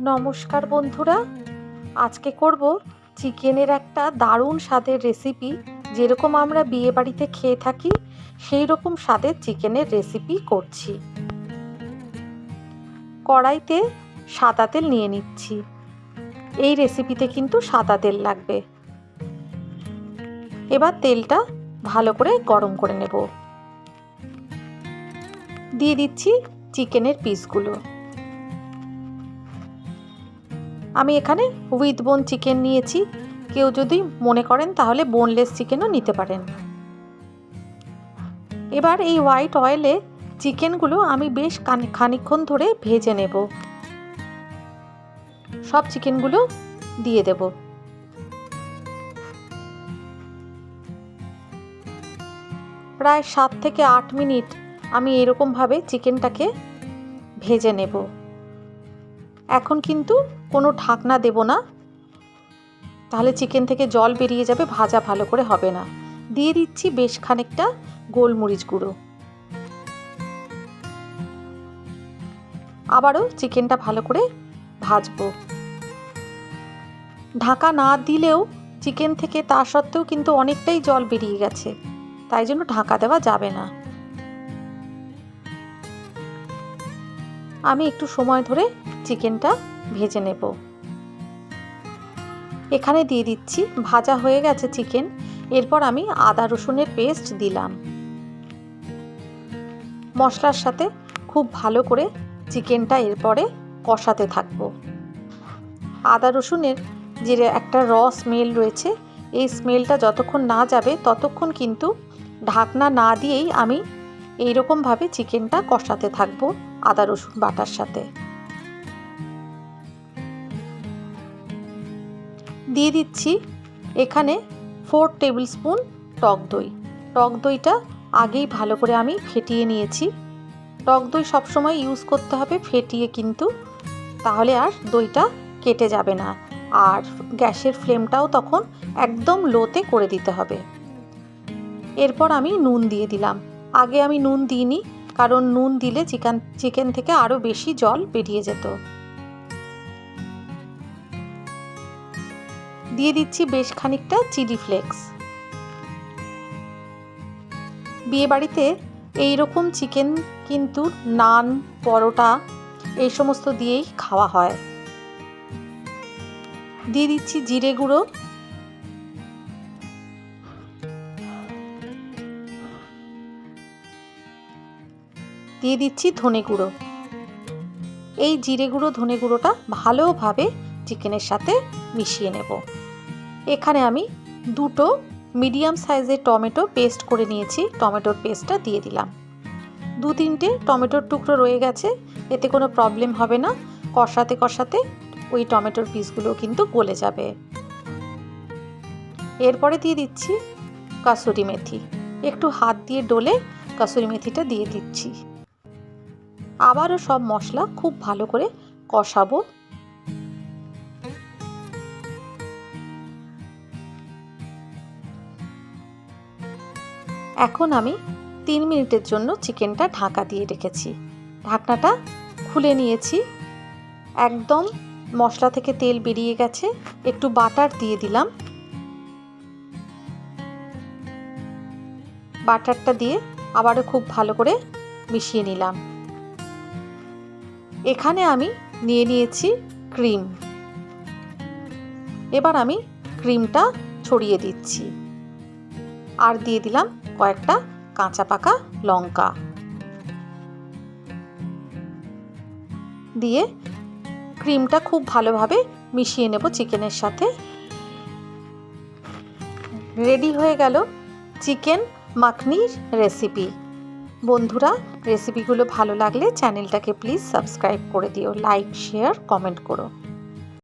নমস্কার বন্ধুরা। আজকে করব চিকেনের একটা দারুণ স্বাদের রেসিপি যেরকম আমরা বিয়ে বাড়িতে খেয়ে থাকি সেই রকম স্বাদের চিকেনের রেসিপি করছি। কড়াইতে সাদা তেল নিয়ে নিচ্ছি। এই রেসিপিতে কিন্তু সাদা তেল লাগবে। এবার তেলটা ভালো করে গরম করে নেব। দিয়ে দিচ্ছি চিকেনের পিসগুলো আমি এখানে উইথ বোন চিকেন নিয়েছি। কেউ যদি মনে করেন তাহলে বোনলেস চিকেনও নিতে পারেন। এবার এই হোয়াইট অয়েলে চিকেনগুলো আমি বেশ খানিক্ষণ ধরে ভেজে নেব। সব চিকেনগুলো দিয়ে দেব। প্রায় সাত থেকে আট মিনিট আমি এরকমভাবে চিকেনটাকে ভেজে নেব। এখন কিন্তু কোনো ঢাকনা দেব না। তাহলে চিকেন থেকে জল বেরিয়ে যাবে, ভাজা ভালো করে হবে না। দিয়ে দিচ্ছি বেশ খানিকটা গোলমরিচ গুঁড়ো। আবারও চিকেনটা ভালো করে ভাজবো। ঢাকা না দিলেও চিকেন থেকে তা সত্ত্বেও কিন্তু অনেকটাই জল বেরিয়ে গেছে। তাই জন্য ঢাকা দেওয়া যাবে না। আমি একটু সময় ধরে চিকেনটা ভেজে নেব। এখানে দিয়ে দিচ্ছি ভাজা হয়ে গেছে চিকেন। এরপর আমি আদা রসুনের পেস্ট দিলাম। মশলার সাথে খুব ভালো করে চিকেনটা এরপরে কষাতে থাকব। আদা রসুনের যে একটা র স্মেল রয়েছে, এই স্মেলটা যতক্ষণ না যাবে ততক্ষণ কিন্তু ঢাকনা না দিয়েই আমি এইরকমভাবে চিকেনটা কষাতে থাকব। আদা, রসুন বাটার সাথে। দিয়ে দিচ্ছি এখানে ফোর টেবিল স্পুন টক দই। টক দইটা আগেই ভালো করে আমি ফেটিয়ে নিয়েছি। টক দই সবসময় ইউজ করতে হবে ফেটিয়ে কিন্তু, তাহলে আর দইটা কেটে যাবে না। আর গ্যাসের ফ্লেমটাও তখন একদম লোতে করে দিতে হবে। এরপর আমি নুন দিয়ে দিলাম। আগে আমি নুন দিইনি কারণ নুন দিলে চিকেন চিকেন থেকে আরও বেশি জল বেরিয়ে যেত। দিয়ে দিচ্ছি বেশ খানিকটা চিলি ফ্লেক্স। বিয়ে বাড়িতে এইরকম চিকেন কিন্তু নান, পরোটা এই সমস্ত দিয়েই খাওয়া হয়। দিয়ে দিচ্ছি জিরে গুঁড়ো। দিয়ে দিচ্ছি ধনে গুঁড়ো। এই জিরে গুঁড়ো, ধনে গুঁড়োটা ভালোভাবে চিকেনের সাথে মিশিয়ে নেব। এখানে আমি দুটো মিডিয়াম সাইজের টমেটো পেস্ট করে নিয়েছি, টমেটোর পেস্টটা দিয়ে দিলাম। দু তিনটে টমেটোর টুকরো রয়ে গেছে, এতে কোনো প্রবলেম হবে না, কষাতে কষাতে ওই টমেটোর পিসগুলো কিন্তু গলে যাবে। এরপরে দিয়ে দিচ্ছি কাসুরি মেথি। একটু হাত দিয়ে ডলে কাসুরি মেথিটা দিয়ে দিচ্ছি। আবারও সব মশলা খুব ভালো করে কষাবো। এখন আমি তিন মিনিটের জন্য চিকেনটা ঢাকা দিয়ে রেখেছি। ঢাকনাটা খুলে নিয়েছি। একদম মশলা থেকে তেল বেরিয়ে গেছে, একটু বাটার দিয়ে দিলাম। বাটারটা দিয়ে আবারও খুব ভালো করে মিশিয়ে নিলাম। এখানে আমি নিয়ে নিয়েছি ক্রিম। এবার আমি ক্রিমটা ছড়িয়ে দিচ্ছি। আর দিয়ে দিলাম কয়েকটা কাঁচা পাকা লঙ্কা। দিয়ে ক্রিমটা খুব ভালোভাবে মিশিয়ে নেব চিকেনের সাথে। রেডি হয়ে গেল চিকেন মাখনির রেসিপি। বন্ধুরা রেসিপিগুলো ভালো লাগলে চ্যানেলটাকে প্লিজ সাবস্ক্রাইব করে দিও। লাইক শেয়ার কমেন্ট করো।